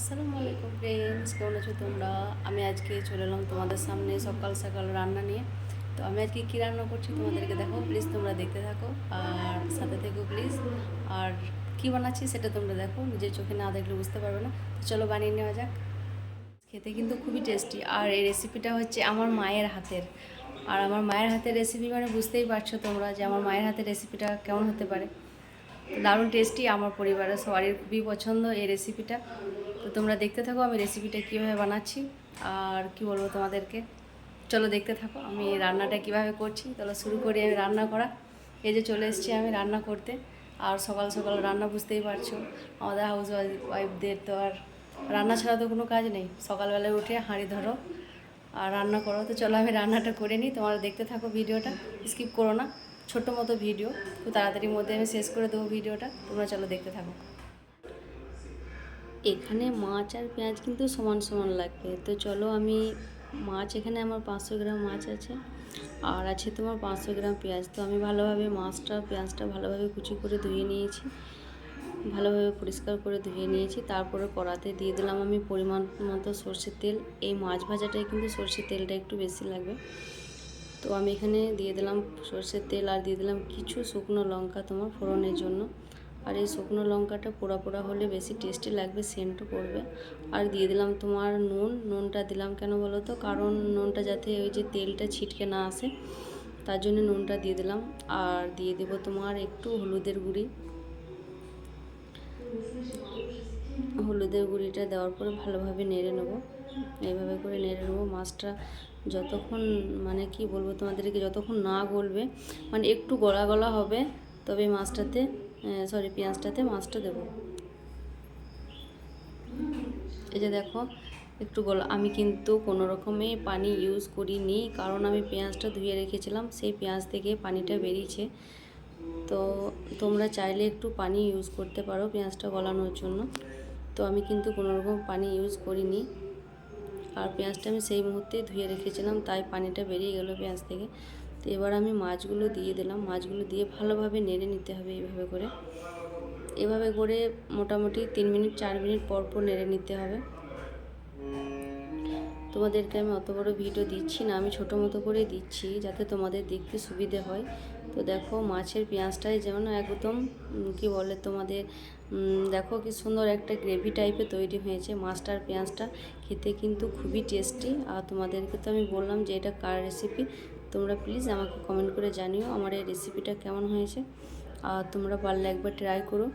আসসালামু আলাইকুম ফ্রেন্ডস কেমন আছো তোমরা? আমি আজকে চলে এলাম তোমাদের সামনে সকাল সকাল রান্না নিয়ে। তো আমি আজকে কী রান্না করছি তোমাদেরকে দেখো প্লিজ তোমরা দেখতে থাকো আর সাথে থেকো প্লিজ আর কী বানাচ্ছি সেটা তোমরা দেখো, নিজের চোখে না দেখলে বুঝতে পারবে না। তো চলো বানিয়ে নেওয়া যাক। খেতে কিন্তু খুবই টেস্টি আর এই রেসিপিটা হচ্ছে আমার মায়ের হাতের। আর আমার মায়ের হাতের রেসিপি মানে বুঝতেই পারছ তোমরা যে আমার মায়ের হাতের রেসিপিটা কেমন হতে পারে। দারুণ টেস্টি আমার পরিবারের সবারই খুবই পছন্দ এই রেসিপিটা তো তোমরা দেখতে থাকো আমি রেসিপিটা কীভাবে বানাচ্ছি, আর কি বলব তোমাদেরকে? চলো দেখতে থাকো, আমি রান্নাটা কীভাবে করছি। তাহলে শুরু করি আমি রান্না করা। এই যে চলে এসেছি আমি রান্না করতে। আর সকাল সকাল রান্না বুঝতেই পারছ, আমাদের হাউস ওয়াইফদের তো আর রান্না ছাড়া তো কোনো কাজ নেই। সকালবেলায় উঠে হাঁড়ি ধরো আর রান্না করো। তো চলো আমি রান্নাটা করে নিই। তোমরা দেখতে থাকো ভিডিওটা স্কিপ করো না। ছোট্ট মতো ভিডিও খুব তাড়াতাড়ির মধ্যে আমি শেষ করে দেবো ভিডিওটা। তোমরা চলো দেখতে থাকো। এখানে মাছ আর পেঁয়াজ কিন্তু সমান সমান লাগবে। তো চলো আমি মাছ এখানে আমার পাঁচশো গ্রাম মাছ আছে, আর আছে তোমার পাঁচশো গ্রাম পেঁয়াজ। তো আমি ভালোভাবে মাছটা, পেঁয়াজটা ভালোভাবে কুচি করে ধুয়ে নিয়েছি, ভালোভাবে পরিষ্কার করে ধুয়ে নিয়েছি। তারপরে কড়াতে দিয়ে দিলাম আমি পরিমাণ মতো সর্ষের তেল। এই মাছ ভাজাটায় কিন্তু সর্ষের তেলটা একটু বেশি লাগবে। তো আমি এখানে দিয়ে দিলাম সর্ষের তেল আর দিয়ে দিলাম কিছু শুকনো লঙ্কা তোমার ফোড়নের জন্য। আর এই শুকনো লঙ্কাটা পোড়া পোড়া হলে বেশি টেস্টি লাগবে সেন্টও করবে। আর দিয়ে দিলাম তোমার নুন, নুনটা দিলাম কেন বলো তো? কারণ নুনটা যাতে ওই যে তেলটা ছিটকে না আসে, তার জন্য নুনটা দিয়ে দিলাম। আর দিয়ে দেবো তোমার একটু হলুদের গুঁড়ি। হলুদের গুঁড়িটা দেওয়ার পরে ভালোভাবে নেড়ে নেব। এইভাবে করে নেড়ে নেব। মাছটা যতক্ষণ মানে কি বলব তোমাদেরকে, যতক্ষণ না গলবে মানে একটু গলা গলা হবে, তবে মাছটাতে সরি পেঁয়াজটাতে মাছটা দেবো। এই যে দেখো, একটু গলা, আমি কিন্তু কোনো রকমে পানি ইউজ করিনি, কারণ আমি পেঁয়াজটা ধুয়ে রেখেছিলাম, সেই পেঁয়াজ থেকে পানিটা বেরিয়েছে। তো তোমরা চাইলে একটু পানি ইউজ করতে পারো পেঁয়াজটা গলানোর জন্য। তো আমি কিন্তু কোনো রকম পানি ইউজ করিনি। আর পেঁয়াজটা আমি সেই মুহূর্তে ধুয়ে রেখেছিলাম, তাই পানিটা বেরিয়ে গেলো পেঁয়াজ থেকে। তো এবার আমি মাছগুলো দিয়ে দিলাম। মাছগুলো দিয়ে ভালোভাবে নেড়ে নিতে হবে এইভাবে করে। এভাবে করে মোটামুটি তিন মিনিট, চার মিনিট পর পর নেড়ে নিতে হবে। তোমাদেরকে আমি অত বড় ভিডিও দিচ্ছি না, আমি ছোটো মতো করে দিচ্ছি যাতে তোমাদের দেখতে সুবিধে হয়। তো দেখো মাছের পেঁয়াজটাই যেমন একদম কি বলে তোমাদের দেখো কি সুন্দর একটা গ্রেভি টাইপের তৈরি হয়েছে মাছটার পেঁয়াজটা। খেতে কিন্তু খুবই টেস্টি আর তোমাদেরকে তো আমি বললাম যে এটা কার রেসিপি তোমরা প্লিজ আমাকে কমেন্ট করে জানিও আমার এই রেসিপিটা কেমন হয়েছে। আর তোমরা পারলে একবার ট্রাই করো।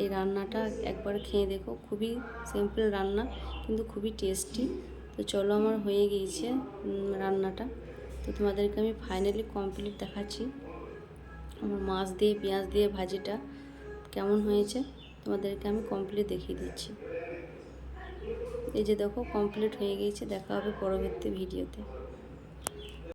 এই রান্নাটা একবার খেয়ে দেখো। খুবই সিম্পল রান্না, কিন্তু খুবই টেস্টি তো চলো আমার হয়ে গিয়েছে রান্নাটা। তো তোমাদেরকে আমি ফাইনালি কমপ্লিট দেখাচ্ছি। আমার মাছ দিয়ে, পেঁয়াজ দিয়ে ভাজিটা কেমন হয়েছে, তোমাদেরকে আমি কমপ্লিট দেখিয়ে দিচ্ছি। এই যে দেখো কমপ্লিট হয়ে গিয়েছে। দেখা হবে পরবর্তী ভিডিওতে